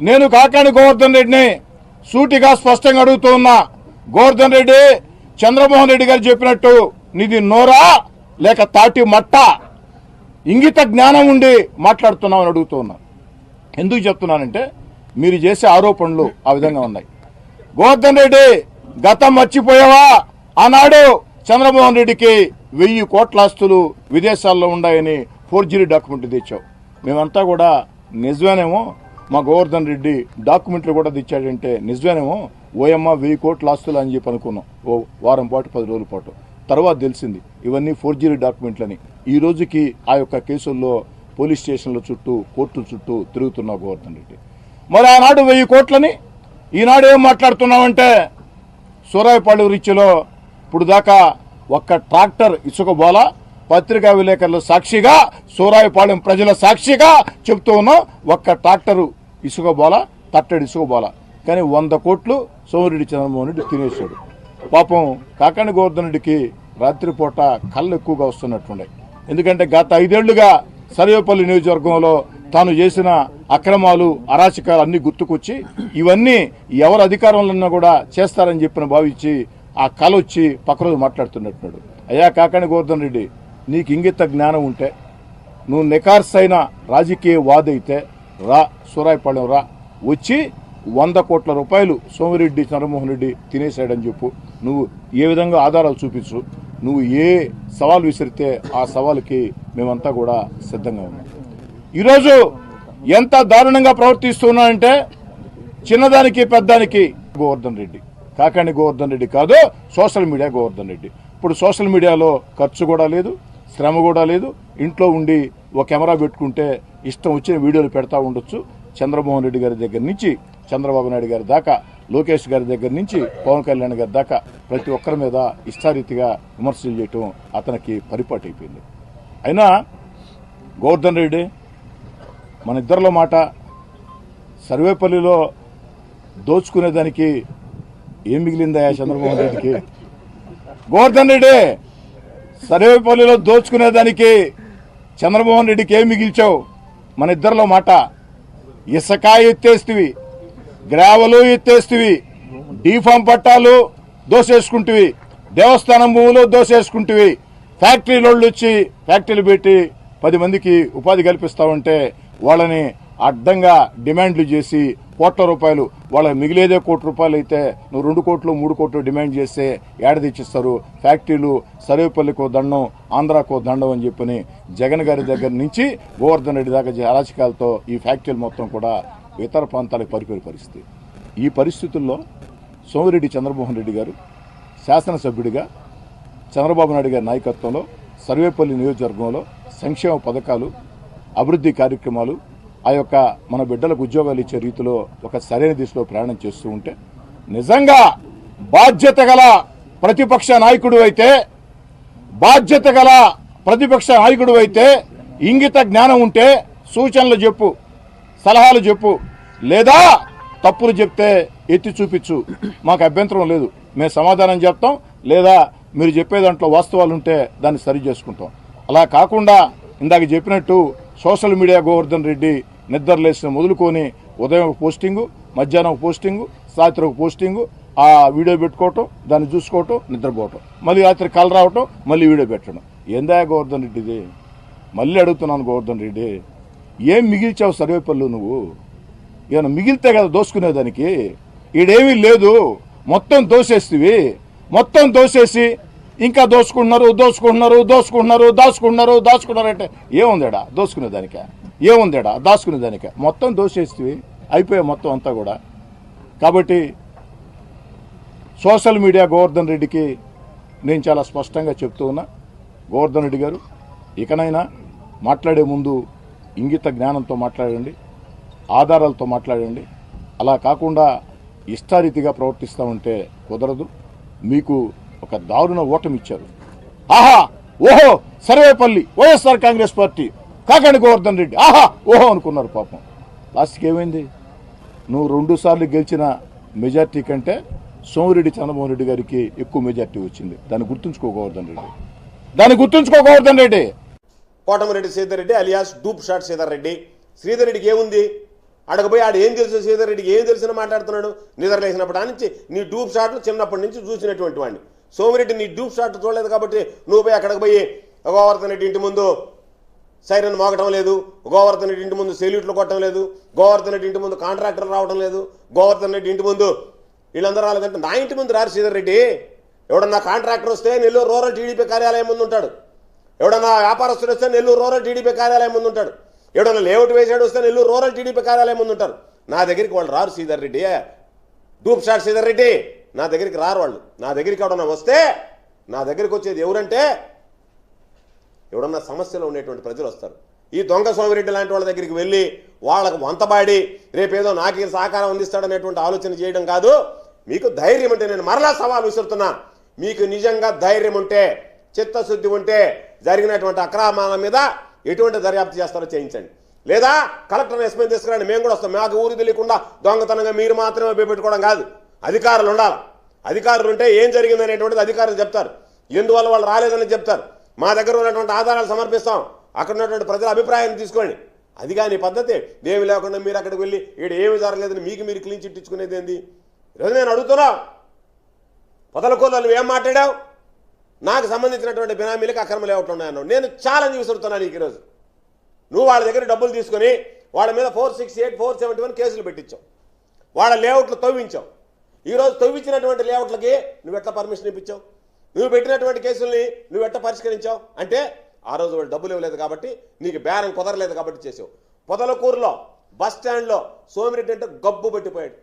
నేను కాకాని గోవర్ధన్ రెడ్డిని సూటిగా స్పష్టంగా అడుగుతూ ఉన్నా. గోవర్ధన్ రెడ్డి చంద్రమోహన్ రెడ్డి గారు చెప్పినట్టు నీది నోరా లేక తాటి మట్ట ఇంగిత జ్ఞానం ఉండి మాట్లాడుతున్నామని అడుగుతూ ఉన్నా. ఎందుకు చెప్తున్నానంటే మీరు చేసే ఆరోపణలు ఆ విధంగా ఉన్నాయి. గోవర్ధన్ రెడ్డి గతం మర్చిపోయావా? ఆనాడు చంద్రమోహన్ రెడ్డికి వెయ్యి కోట్ల ఆస్తులు విదేశాల్లో ఉన్నాయని ఫోర్జరీ డాక్యుమెంట్ తెచ్చావు. మేమంతా కూడా నిజమేనేమో మా గోవర్ధన్ రెడ్డి డాక్యుమెంట్లు కూడా తెచ్చాడంటే నిజమేనేమో ఓయమ్మ వెయ్యి కోట్లు ఆస్తులు అని చెప్పి అనుకున్నాం. ఓ వారం పాటు పది రోజుల పాటు. తర్వాత తెలిసింది ఇవన్నీ ఫోర్జరీ డాక్యుమెంట్లని. ఈ రోజుకి ఆ యొక్క కేసుల్లో పోలీస్ స్టేషన్ల చుట్టూ కోర్టుల చుట్టూ తిరుగుతున్న గోవర్ధన్ రెడ్డి. మరి ఆనాడు వెయ్యి కోట్లని ఈనాడు ఏం మాట్లాడుతున్నామంటే సూరాయపాడు రీచ్లో ఇప్పుడు దాకా ఒక్క ట్రాక్టర్ ఇసుక బోలా పత్రికా విలేకరుల సాక్షిగా సూరాయిపాళెం ప్రజల సాక్షిగా చెప్తూ ఉన్నాం. ఒక్క ట్రాక్టరు ఇసుక బోల తట్టడి ఇసుక బోల. కానీ వంద కోట్లు సోమిరెడ్డి చంద్రమోహన్ రెడ్డి తినేశాడు. పాపం కాకాని గోవర్ధన్ రెడ్డికి రాత్రిపూట కళ్ళు ఎక్కువగా వస్తున్నట్టుండే. ఎందుకంటే గత ఐదేళ్ళుగా సర్వేపల్లి నియోజకవర్గంలో తాను చేసిన అక్రమాలు అరాచకాలు అన్ని గుర్తుకొచ్చి ఇవన్నీ ఎవరు అధికారంలో ఉన్నా కూడా చేస్తారని చెప్పిన భావించి ఆ కళ వచ్చి పక్క రోజు మాట్లాడుతున్నట్టున్నాడు. అయ్యా కాకాని గోవర్ధన్ రెడ్డి నీకు ఇంగిత జ్ఞానం ఉంటే నువ్వు నికార్సైన రాజకీయ వాదైతే రా సూరాయపాళెం రా. వచ్చి వంద కోట్ల రూపాయలు సోమిరెడ్డి చంద్రమోహన్ రెడ్డి తినేశాడని చెప్పు. నువ్వు ఏ విధంగా ఆధారాలు చూపించు? నువ్వు ఏ సవాల్ విసిరితే ఆ సవాల్కి మేమంతా కూడా సిద్ధంగా ఉన్నాం. ఈరోజు ఎంత దారుణంగా ప్రవర్తిస్తున్నానంటే చిన్నదానికి పెద్దానికి గోవర్ధన్ రెడ్డి. కాకాని గోవర్ధన్ రెడ్డి కాదు సోషల్ మీడియా గోవర్ధన్ రెడ్డి. ఇప్పుడు సోషల్ మీడియాలో ఖర్చు కూడా లేదు శ్రమ కూడా లేదు. ఇంట్లో ఉండి ఒక కెమెరా పెట్టుకుంటే ఇష్టం వచ్చిన వీడియోలు పెడతా ఉండొచ్చు. చంద్రమోహన్ రెడ్డి గారి దగ్గర నుంచి చంద్రబాబు నాయుడు గారి దాకా లోకేష్ గారి దగ్గర నుంచి పవన్ కళ్యాణ్ గారి దాకా ప్రతి ఒక్కరి మీద ఇష్టారీతిగా విమర్శలు చేయటం అతనికి పరిపాటు అయిపోయింది. అయినా గోవర్ధన్ రెడ్డి మన ఇద్దరిలో మాట సర్వేపల్లిలో దోచుకునేదానికి ఏం మిగిలిందా చంద్రబాబు రెడ్డికి? గోవర్ధన్ రెడ్డి! సర్వేపల్లిలో దోచుకునేదానికి చంద్రమోహన్ రెడ్డికి ఏం మిగిల్చావు? మన ఇద్దరిలో మాట. ఇసుక ఎత్తేస్తివి గ్రావలు ఎత్తేస్తివి డీఫామ్ పట్టాలు దోసేసుకుంటువి దేవస్థానం భూములు దోసేసుకుంటువి. ఫ్యాక్టరీలోళ్ళు వచ్చి ఫ్యాక్టరీలు పెట్టి పది మందికి ఉపాధి కల్పిస్తావంటే వాళ్ళని అడ్డంగా డిమాండ్లు చేసి కోట్ల రూపాయలు వాళ్ళకి మిగిలేదే కోటి రూపాయలు అయితే నువ్వు రెండు కోట్లు మూడు కోట్లు డిమాండ్ చేస్తే ఏడ ఇచ్చిస్తారు ఫ్యాక్టరీలు సర్వేపల్లికో దండం ఆంధ్రాకో దండం అని చెప్పని జగన్ గారి దగ్గర నుంచి గోవర్ధన్ రెడ్డి దాకా అరాచకాలతో ఈ ఫ్యాక్టరీలు మొత్తం కూడా ఇతర ప్రాంతాలకు పరిపేరు పరిస్థితి. ఈ పరిస్థితుల్లో సోమిరెడ్డి చంద్రమోహన్ రెడ్డి గారు శాసనసభ్యుడిగా చంద్రబాబు నాయుడు గారి నాయకత్వంలో సర్వేపల్లి నియోజకవర్గంలో సంక్షేమ పథకాలు అభివృద్ధి కార్యక్రమాలు ఆ యొక్క మన బిడ్డలకు ఉద్యోగాలు ఇచ్చే రీతిలో ఒక సరైన దిశలో ప్రయాణం చేస్తూ ఉంటే నిజంగా బాధ్యత గల ప్రతిపక్ష నాయకుడు అయితే బాధ్యత గల ప్రతిపక్ష నాయకుడు అయితే ఇంగిత జ్ఞానం ఉంటే సూచనలు చెప్పు సలహాలు చెప్పు లేదా తప్పులు చెప్తే ఎత్తి చూపించు. మాకు అభ్యంతరం లేదు. మేము సమాధానం చెప్తాం లేదా మీరు చెప్పే దాంట్లో వాస్తవాలు ఉంటే దాన్ని సరి చేసుకుంటాం. అలా కాకుండా ఇందాక చెప్పినట్టు సోషల్ మీడియా గోవర్ధన్ రెడ్డి నిద్రలేసిన మొదలుకొని ఉదయం ఒక పోస్టింగు మధ్యాహ్నం ఒక పోస్టింగు రాత్రి ఒక పోస్టింగు ఆ వీడియో పెట్టుకోవటం దాన్ని చూసుకోవటం నిద్రపోవటం. మళ్ళీ రాత్రి కళ్ళు రావటం మళ్ళీ వీడియో పెట్టడం. ఏందా గోవర్ధన్ రెడ్డిది మళ్ళీ అడుగుతున్నాను గోవర్ధన్ రెడ్డి. ఏం మిగిల్చావు సర్వేపల్లి నువ్వు? ఏమైనా మిగిలితే కదా దోసుకునేదానికి. ఈడేమీ లేదు. మొత్తం దోసేస్తివి. మొత్తం దోసేసి ఇంకా దోసుకుంటున్నారు దోసుకుంటున్నారు దోసుకుంటున్నారు దాచుకుంటున్నారు దాచుకున్నారు అంటే ఏముందేడా దోసుకునేదానికే? ఏముందేడా? దాచుకునేదానిక. మొత్తం దోసేస్తివి అయిపోయే మొత్తం అంతా కూడా. కాబట్టి సోషల్ మీడియా గోవర్ధన్ రెడ్డికి నేను చాలా స్పష్టంగా చెప్తూ ఉన్నా. గోవర్ధన్ రెడ్డి గారు ఇకనైనా మాట్లాడే ముందు ఇంగిత జ్ఞానంతో మాట్లాడండి ఆధారాలతో మాట్లాడండి. అలా కాకుండా ఇష్టారీతిగా ప్రవర్తిస్తూ ఉంటే కుదరదు. మీకు ఒక దారుణ ఓటమి ఇచ్చారు ఆహా! ఓహో! సర్వేపల్లి వైఎస్ఆర్ కాంగ్రెస్ పార్టీ. కాకండి గోవర్ధన్ రెడ్డి. ఆహా ఓహో అనుకున్నారు పాపం. లాస్ట్కి ఏమైంది? నువ్వు రెండు సార్లు గెలిచిన మెజార్టీ కంటే సోమిరెడ్డి చంద్రమోహన్ రెడ్డి గారికి ఎక్కువ మెజార్టీ వచ్చింది. దాన్ని గుర్తుంచుకో గోవర్ధన్ రెడ్డి. దాన్ని గుర్తుంచుకో Govardhan Reddy. Kotamreddy Sridhar Reddy alias dupe shot Sridhar Reddy. Sridhar రెడ్డికి ఏముంది? అడగపోయి ఆడు ఏం తెలుసు? శ్రీధర్ రెడ్డికి ఏం తెలిసిన మాట్లాడుతున్నాడు? నిద్రలేసినప్పటి నుంచి నీ డూప్ షాట్లు చిన్నప్పటి నుంచి చూసినటువంటి వాడిని. సోమిరెడ్డి నీ డూప్ షాట్ చూడలేదు కాబట్టి నువ్వు పోయి అక్కడికి పోయి గోవర్ధన్ రెడ్డి ఇంటి ముందు సైరన్ మోగటం లేదు గోవర్ధన్ రెడ్డి ఇంటి ముందు సెల్యూట్లు కొట్టడం లేదు గోవర్ధన్ రెడ్డి ఇంటి ముందు కాంట్రాక్టర్ రావడం లేదు గోవర్ధన్ రెడ్డి ఇంటి ముందు వీళ్ళందరూ రాలేదంటే నా ఇంటి ముందు రారు శ్రీధర్ రెడ్డి. ఎవడన్నా కాంట్రాక్టర్ వస్తే నెల్లూరు రూరల్ టీడీపీ కార్యాలయం ముందు ఉంటాడు. ఎవడన్నా వ్యాపారస్తుడు వస్తే నెల్లూరు రూరల్ టీడీపీ కార్యాలయం ముందు ఉంటాడు. ఎవడన్నా లేఅవుట్ వేసాడు వస్తే నెల్లూరు రూరల్ టీడీపీ కార్యాలయం ముందు ఉంటారు. నా దగ్గరికి వాళ్ళు రారు Sridhar Reddy. Dupe shot Sridhar Reddy. నా దగ్గరికి రారు వాళ్ళు. నా దగ్గరికి ఎవడన్నా వస్తే నా దగ్గరికి వచ్చేది ఎవరంటే ఎవడన్నా సమస్యలో ఉండేటువంటి ప్రజలు వస్తారు. ఈ దొంగ సోమిరెడ్డి లాంటి వాళ్ళ దగ్గరికి వెళ్ళి వాళ్ళకు వంతబాడి రేపేదో నాకు సహకారం అందిస్తాడనేటువంటి ఆలోచన చేయడం కాదు. మీకు ధైర్యం అంటే నేను మరలా సవాల్ విసురుతున్నా. మీకు నిజంగా ధైర్యం ఉంటే చిత్తశుద్ధి ఉంటే జరిగినటువంటి అక్రమాల మీద ఎటువంటి దర్యాప్తు చేస్తారో చేయించండి. లేదా కలెక్టర్ ఎస్పీ తీసుకురండి మేము కూడా వస్తాం. మాకు ఊరు తెలియకుండా దొంగతనంగా మీరు మాత్రమే పెట్టుకోవడం కాదు. అధికారులు ఉండాలి. అధికారులు ఉంటే ఏం జరిగింది అనేటువంటిది అధికారులు చెప్తారు. ఎందువల్ల వాళ్ళు రాలేదని చెప్తారు. మా దగ్గర ఉన్నటువంటి ఆధారాలు సమర్పిస్తాం. అక్కడ ఉన్నటువంటి ప్రజల అభిప్రాయాన్ని తీసుకోండి. అది కానీ పద్ధతి ఏమి లేకుండా మీరు అక్కడికి వెళ్ళి ఇక్కడ ఏమి జరగలేదని మీకు మీరు క్లీన్ చిట్ ఇచ్చుకునేది ఏంది? ఈరోజు నేను అడుగుతున్నా. పొదలకూరులో నువ్వు ఏం మాట్లాడావు? నాకు సంబంధించినటువంటి బినామీలకు అక్రమ లేఅవుట్లు ఉన్నాయన్నావు. నేను ఛాలెంజ్ విసురుతున్నాను నీకు ఈరోజు. నువ్వు వాళ్ళ దగ్గర డబ్బులు తీసుకొని వాళ్ళ మీద four six eight four seventy one కేసులు పెట్టించావు. వాళ్ళ లేఅవుట్లు తవ్వించావు. ఈరోజు తవ్వించినటువంటి లేఅవుట్లకి నువ్వు ఎట్లా పర్మిషన్ ఇప్పించావు? నువ్వు పెట్టినటువంటి కేసుల్ని నువ్వు ఎట్ట పరిష్కరించావు? అంటే ఆ రోజు వాళ్ళు డబ్బులు ఇవ్వలేదు కాబట్టి నీకు బేరం కుదరలేదు కాబట్టి చేసావు. పొదలకూరులో బస్ స్టాండ్లో సోమిరెడ్డి అంటే గబ్బు పెట్టిపోయాడు.